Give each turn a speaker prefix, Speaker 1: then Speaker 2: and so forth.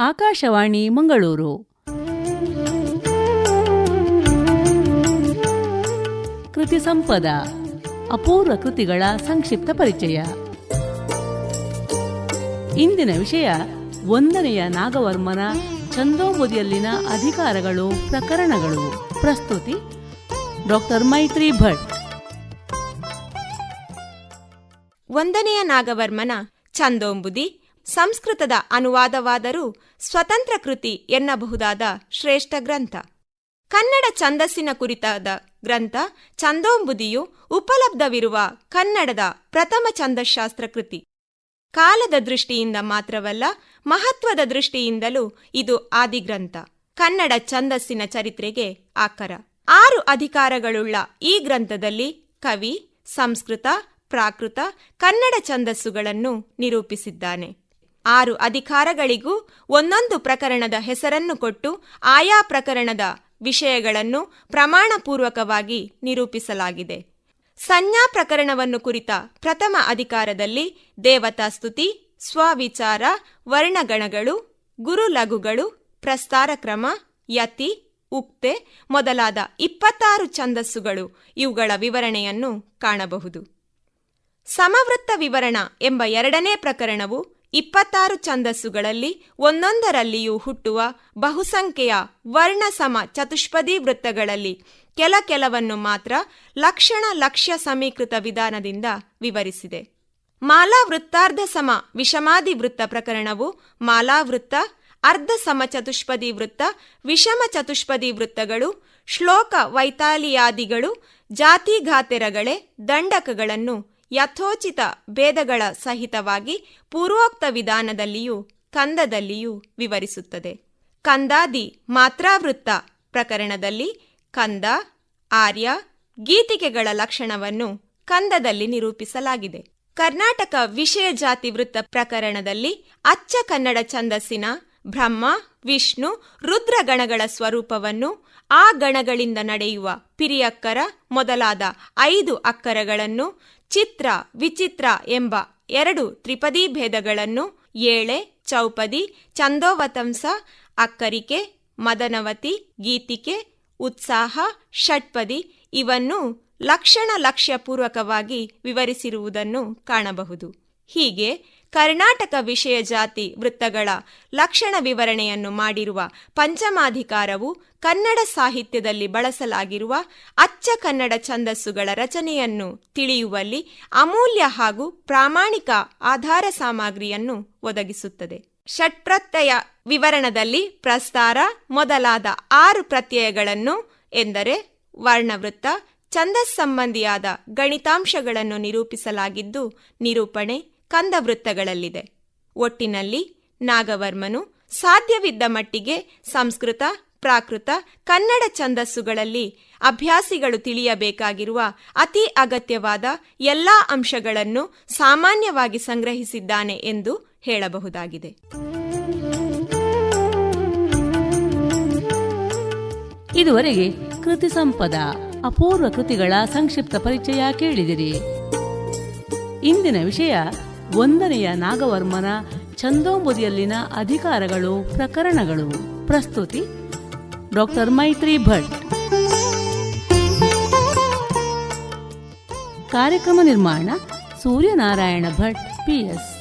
Speaker 1: ಆಕಾಶವಾಣಿ ಮಂಗಳೂರು. ಕೃತಿ ಸಂಪದ, ಅಪೂರ್ವ ಕೃತಿಗಳ ಸಂಕ್ಷಿಪ್ತ ಪರಿಚಯ. ಇಂದಿನ ವಿಷಯ ಒಂದನೆಯ ನಾಗವರ್ಮನ ಛಂದೋಬುದಿಯಲ್ಲಿನ ಅಧಿಕಾರಗಳು, ಪ್ರಕರಣಗಳು. ಪ್ರಸ್ತುತಿ, ಡಾಕ್ಟರ್ ಮೈತ್ರಿ ಭಟ್
Speaker 2: ಒಂದನೆಯ ನಾಗವರ್ಮನ ಛಂದೋಂಬುದಿ ಸಂಸ್ಕೃತದ ಅನುವಾದವಾದರೂ ಸ್ವತಂತ್ರ ಕೃತಿ ಎನ್ನಬಹುದಾದ ಶ್ರೇಷ್ಠ ಗ್ರಂಥ. ಕನ್ನಡ ಛಂದಸ್ಸಿನ ಕುರಿತಾದ ಗ್ರಂಥ ಛಂದೋಂಬುದಿಯು ಉಪಲಬ್ಧವಿರುವ ಕನ್ನಡದ ಪ್ರಥಮ ಛಂದಶಾಸ್ತ್ರ ಕೃತಿ. ಕಾಲದ ದೃಷ್ಟಿಯಿಂದ ಮಾತ್ರವಲ್ಲ, ಮಹತ್ವದ ದೃಷ್ಟಿಯಿಂದಲೂ ಇದು ಆದಿಗ್ರಂಥ. ಕನ್ನಡ ಛಂದಸ್ಸಿನ ಚರಿತ್ರೆಗೆ ಆಕರ. ಆರು ಅಧಿಕಾರಗಳುಳ್ಳ ಈ ಗ್ರಂಥದಲ್ಲಿ ಕವಿ, ಸಂಸ್ಕೃತ, ಪ್ರಾಕೃತ, ಕನ್ನಡ ಛಂದಸ್ಸುಗಳನ್ನು ನಿರೂಪಿಸಿದ್ದಾನೆ. ಆರು ಅಧಿಕಾರಗಳಿಗೂ ಒಂದೊಂದು ಪ್ರಕರಣದ ಹೆಸರನ್ನು ಕೊಟ್ಟು ಆಯಾ ಪ್ರಕರಣದ ವಿಷಯಗಳನ್ನು ಪ್ರಮಾಣಪೂರ್ವಕವಾಗಿ ನಿರೂಪಿಸಲಾಗಿದೆ. ಸಂಜ್ಞಾ ಪ್ರಕರಣವನ್ನು ಕುರಿತ ಪ್ರಥಮ ಅಧಿಕಾರದಲ್ಲಿ ದೇವತಾ ಸ್ತುತಿ, ಸ್ವವಿಚಾರ, ವರ್ಣಗಣಗಳು ಗುರುಲಘುಗಳು ಪ್ರಸ್ತಾರ ಕ್ರಮ, ಯತಿ, ಉಕ್ತೆ ಮೊದಲಾದ ಇಪ್ಪತ್ತಾರು ಛಂದಸ್ಸುಗಳು ಇವುಗಳ ವಿವರಣೆಯನ್ನು ಕಾಣಬಹುದು. ಸಮವೃತ್ತ ವಿವರಣ ಎಂಬ ಎರಡನೇ ಪ್ರಕರಣವು ಇಪ್ಪತ್ತಾರು ಛಂದಸ್ಸುಗಳಲ್ಲಿ ಒಂದೊಂದರಲ್ಲಿಯೂ ಹುಟ್ಟುವ ಬಹುಸಂಖ್ಯೆಯ ವರ್ಣ ಸಮ ಚತುಷ್ಪದಿ ವೃತ್ತಗಳಲ್ಲಿ ಕೆಲ ಕೆಲವನ್ನು ಮಾತ್ರ ಲಕ್ಷಣ ಲಕ್ಷ್ಯ ಸಮೀಕೃತ ವಿಧಾನದಿಂದ ವಿವರಿಸಿದೆ. ಮಾಲಾ ವೃತ್ತಾರ್ಧ ಸಮ ವಿಷಮಾದಿ ವೃತ್ತ ಪ್ರಕರಣವು ಮಾಲಾವೃತ್ತ ಅರ್ಧ ಸಮ ಚತುಷ್ಪದಿ ವೃತ್ತ, ವಿಷಮ ಚತುಷ್ಪದಿ ವೃತ್ತಗಳು, ಶ್ಲೋಕ ವೈತಾಲಿಯಾದಿಗಳು ಜಾತಿಘಾತೆರಗಳೆ ದಂಡಕಗಳನ್ನು ಯಥೋಚಿತ ಭೇದಗಳ ಸಹಿತವಾಗಿ ಪೂರ್ವೋಕ್ತ ವಿಧಾನದಲ್ಲಿಯೂ ಕಂದದಲ್ಲಿಯೂ ವಿವರಿಸುತ್ತದೆ. ಕಂದಾದಿ ಮಾತ್ರಾವೃತ್ತ ಪ್ರಕರಣದಲ್ಲಿ ಕಂದ, ಆರ್ಯ ಗೀತಿಕೆಗಳ ಲಕ್ಷಣವನ್ನು ಕಂದದಲ್ಲಿ ನಿರೂಪಿಸಲಾಗಿದೆ. ಕರ್ನಾಟಕ ವಿಷಯ ಜಾತಿ ವೃತ್ತ ಪ್ರಕರಣದಲ್ಲಿ ಅಚ್ಚ ಕನ್ನಡ ಛಂದಸ್ಸಿನ ಬ್ರಹ್ಮ, ವಿಷ್ಣು, ರುದ್ರ ಗಣಗಳ ಸ್ವರೂಪವನ್ನು ಆ ಗಣಗಳಿಂದ ನಡೆಯುವ ಪಿರಿಯಕ್ಕರ ಮೊದಲಾದ ಐದು ಅಕ್ಕರಗಳನ್ನು ಚಿತ್ರ ವಿಚಿತ್ರ ಎಂಬ ಎರಡು ತ್ರಿಪದಿ ಭೇದಗಳನ್ನು ಏಳೆ, ಚೌಪದಿ ಚಂದೋವತಂಸ ಅಕ್ಕರಿಕೆ, ಮದನವತಿ, ಗೀತಿಕೆ, ಉತ್ಸಾಹ, ಷಟ್ಪದಿ ಇವನ್ನು ಲಕ್ಷಣ ಲಕ್ಷ್ಯಪೂರ್ವಕವಾಗಿ ವಿವರಿಸಿರುವುದನ್ನು ಕಾಣಬಹುದು. ಹೀಗೆ ಕರ್ನಾಟಕ ವಿಷಯ ಜಾತಿ ವೃತ್ತಗಳ ಲಕ್ಷಣ ವಿವರಣೆಯನ್ನು ಮಾಡಿರುವ ಪಂಚಮಾಧಿಕಾರವು ಕನ್ನಡ ಸಾಹಿತ್ಯದಲ್ಲಿ ಬಳಸಲಾಗಿರುವ ಅಚ್ಚ ಕನ್ನಡ ಛಂದಸ್ಸುಗಳ ರಚನೆಯನ್ನು ತಿಳಿಯುವಲ್ಲಿ ಅಮೂಲ್ಯ ಹಾಗೂ ಪ್ರಾಮಾಣಿಕ ಆಧಾರ ಸಾಮಗ್ರಿಯನ್ನು ಒದಗಿಸುತ್ತದೆ. ಷಟ್ಪ್ರತ್ಯಯ ವಿವರಣದಲ್ಲಿ ಪ್ರಸ್ತಾರ ಮೊದಲಾದ ಆರು ಪ್ರತ್ಯಯಗಳನ್ನು ಎಂದರೆ ವರ್ಣವೃತ್ತ ಛಂದಸ್ ಸಂಬಂಧಿಯಾದ ಗಣಿತಾಂಶಗಳನ್ನು ನಿರೂಪಿಸಲಾಗಿದ್ದು, ನಿರೂಪಣೆ ಕಂದವೃತ್ತಗಳಲ್ಲಿದೆ. ಒಟ್ಟಿನಲ್ಲಿ ನಾಗವರ್ಮನು ಸಾಧ್ಯವಿದ್ದ ಮಟ್ಟಿಗೆ ಸಂಸ್ಕೃತ, ಪ್ರಾಕೃತ, ಕನ್ನಡ ಛಂದಸ್ಸುಗಳಲ್ಲಿ ಅಭ್ಯಾಸಿಗಳು ತಿಳಿಯಬೇಕಾಗಿರುವ ಅತಿ ಅಗತ್ಯವಾದ ಎಲ್ಲಾ ಅಂಶಗಳನ್ನು ಸಾಮಾನ್ಯವಾಗಿ ಸಂಗ್ರಹಿಸಿದ್ದಾನೆ ಎಂದು ಹೇಳಬಹುದಾಗಿದೆ.
Speaker 1: ಇದುವರೆಗೆ ಕೃತಿ ಸಂಪದ, ಅಪೂರ್ವ ಕೃತಿಗಳ ಸಂಕ್ಷಿಪ್ತ ಪರಿಚಯ ಕೇಳಿದಿರಿ. ಇಂದಿನ ವಿಷಯ ಒಂದನೆಯ ನಾಗವರ್ಮನ ಛಂದೋಂಬುದಿಯಲ್ಲಿನ ಅಧಿಕಾರಗಳು ಪ್ರಕರಣಗಳು. ಪ್ರಸ್ತುತಿ ಡಾಕ್ಟರ್ ಮೈತ್ರಿ ಭಟ್. ಕಾರ್ಯಕ್ರಮ ನಿರ್ಮಾಣ ಸೂರ್ಯನಾರಾಯಣ ಭಟ್ ಪಿಎಸ್